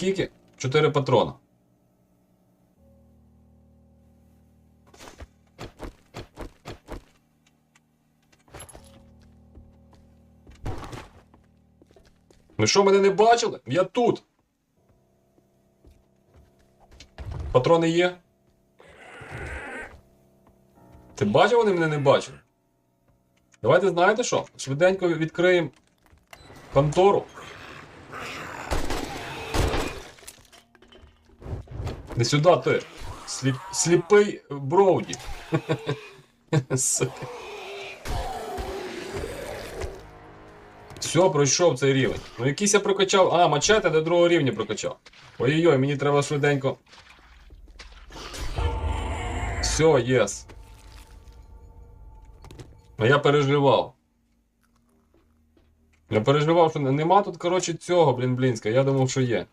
Скільки? Чотири патрона. Ви що, мене не бачили? Я тут. Патрони є? Ти бачив, вони мене не бачили? Давайте знаєте що? Швиденько відкриємо контору. Не сюди ти. Сліп... Сліпий Броуді. Все, пройшов цей рівень. Ну якийсь я прокачав. А, мачете до другого рівня прокачав. Ой-ой-ой, мені треба швиденько. Все, єс. А я переживав. Я переживав, що нема тут, коротше, цього, блін, блінська. Я думав, що є.